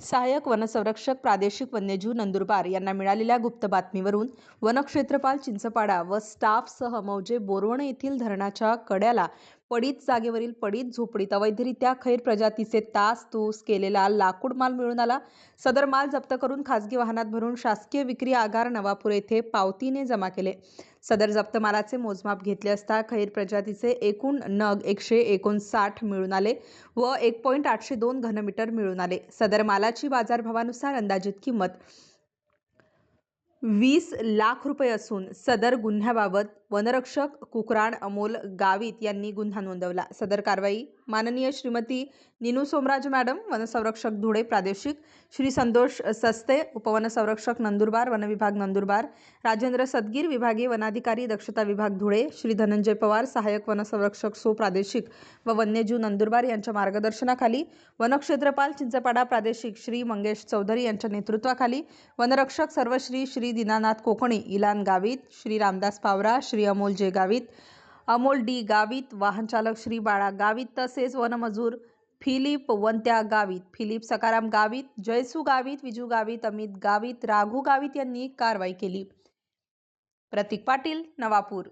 सहाय्यक वनसंरक्षक प्रादेशिक वन्यजीव नंदुरबार यांना मिळालेल्या गुप्त बातमीवरून वनक्षेत्रपाल चिंचपाडा व स्टाफसह मौजे बोरवण येथील धरणाच्या कड्याला पडीत जागेवरील पडीत झोपडीत. अवैधरित्या खैर प्रजातीचे तास तूस केलेला लाकूड माल मिळून आला. सदर माल जप्त करून खासगी वाहनात भरून शासकीय विक्री आगार नवापूर येथे पावतीने जमा केले. सदर जप्त मालाचे मोजमाप घेतले असता खैर प्रजातीचे एकूण नग एकशे एकोणसाठ मिळून आले व एक पॉईंट आठशे दोन घनमीटर मिळून आले. सदर मालाची बाजारभावानुसार अंदाजित किंमत वीस लाख रुपये असून सदर गुन्ह्याबाबत वनरक्षक कुकराण अमोल गावित यांनी गुन्हा नोंदवला. सदर कारवाई माननीय श्रीमती निनू सोमराज मॅडम वनसंरक्षक धुळे प्रादेशिक श्री संतोष सस्ते उपवनसंरक्षक नंदुरबार वनविभाग नंदुरबार राजेंद्र सदगीर विभागीय वनाधिकारी दक्षता विभाग धुळे श्री धनंजय पवार सहाय्यक वनसंरक्षक सो प्रादेशिक व वन्यजीव नंदुरबार यांच्या मार्गदर्शनाखाली वनक्षेत्रपाल चिंचपाडा प्रादेशिक श्री मंगेश चौधरी यांच्या नेतृत्वाखाली वनरक्षक सर्वश्री श्री दीनानाथ कोकणी इलान गावित श्री रामदास पावरा श्री अमोल जे गावित अमोल डी गावित वाहनचालक श्री बाळा गावित तसेच वनमजूर फिलिप वंत्या गावित फिलिप सकाराम गावित जयसू गावित विजू गावित अमित गावित राघू गावित यांनी कारवाई केली. प्रतीक पाटील नवापूर.